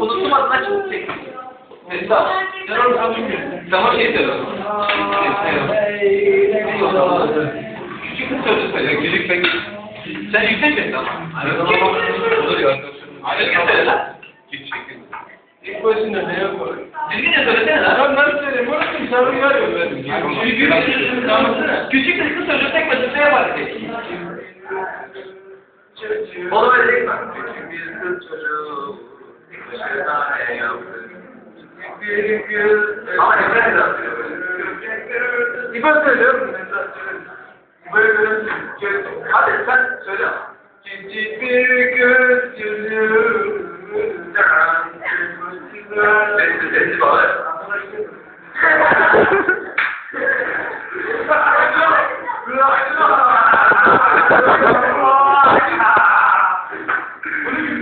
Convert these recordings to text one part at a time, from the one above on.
Unuttum adına çabuk çek. Mesela. Sen onu tam bilmiyorsun. Tamam şey söyle. Küçük kız sözü söyle. Küçük ben Sen yüksek misin ama? Olur ya. Düzgün söyle lan. Küçük. İlk başında ne yapar? Düzgün de söylesene lan. Ben nasıl söyleyeyim? Orası sarı yarıyor benim. Küçük kız damasına. Küçük kız kız sözü tek başına yapar. Onu değil mi? İbret ediyorum. İbret ediyorum. Hadi sen söyle. Cici bir göz yüzümden Sesli sesli bağır.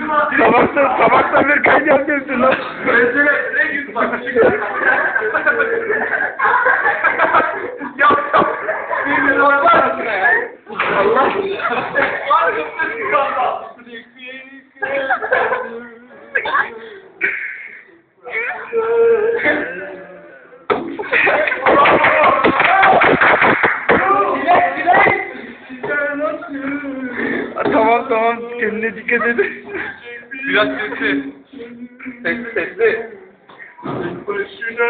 Tabakta, tabakta bir kaynayan gelsin lan. Mesela ne gün bak. Ya bir gün var mı? Allah. Kıpkırmızı kaldı. tamam tamam kendine dikkat edin. Biraz sessiz. Sessiz sessiz. Başına?